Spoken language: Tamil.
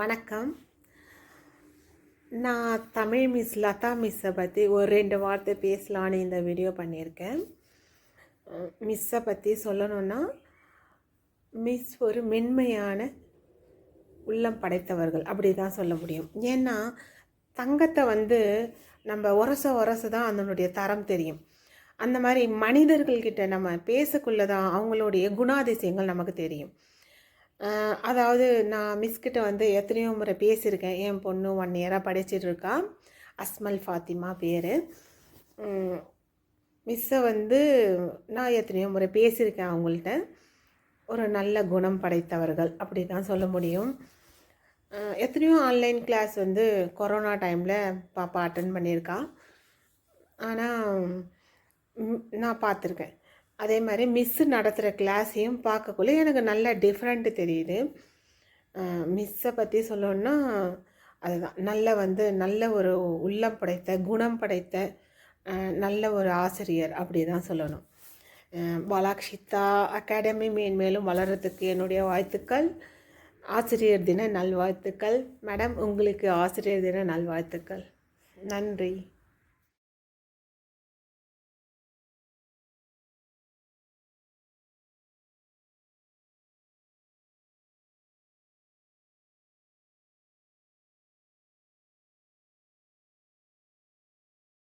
வணக்கம். நான் தமிழ் மிஸ் லதா மிஸ்ஸை பற்றி ஒரு ரெண்டு வார்த்தை பேசலான்னு இந்த வீடியோ பண்ணியிருக்கேன். மிஸ்ஸை பற்றி சொல்லணுன்னா மிஸ் ஒரு மென்மையான உள்ளம் படைத்தவர்கள் அப்படி தான் சொல்ல முடியும். ஏன்னா தங்கத்தை வந்து நம்ம உரச உரச தான் அதனுடைய தரம் தெரியும். அந்த மாதிரி மனிதர்கள்கிட்ட நம்ம பேசக்குள்ளே தான் அவங்களுடைய குணாதிசயங்கள் நமக்கு தெரியும். அதாவது நான் மிஸ்கிட்ட வந்து எத்தனையோ முறை பேசியிருக்கேன். என் பொண்ணு ஒன் இயராக படிச்சிட்டு இருக்கா. அஸ்மல் ஃபாத்திமா பேர். மிஸ்ஸை வந்து நான் எத்தனையோ முறை பேசியிருக்கேன் அவங்கள்ட்ட. ஒரு நல்ல குணம் படைத்தவர்கள் அப்படி தான் சொல்ல முடியும். எத்தனையோ ஆன்லைன் கிளாஸ் வந்து கொரோனா டைமில் பாப்பா அட்டன் பண்ணியிருக்கா. ஆனால் நான் பார்த்துருக்கேன். அதே மாதிரி மிஸ்ஸு நடத்துகிற கிளாஸையும் பார்க்கக்குள்ளே எனக்கு நல்ல டிஃப்ரெண்ட்டு தெரியுது. மிஸ்ஸை பற்றி சொல்லணுன்னா அதுதான். நல்ல வந்து நல்ல ஒரு உள்ளம் படைத்த குணம் படைத்த நல்ல ஒரு ஆசிரியர் அப்படி தான் சொல்லணும் அஹ், அகாடமி மேன்மேலும் வளர்கிறதுக்கு என்னுடைய வாழ்த்துக்கள். ஆசிரியர் தின நல்வாழ்த்துக்கள். மேடம் உங்களுக்கு ஆசிரியர் தின நல்வாழ்த்துக்கள். நன்றி.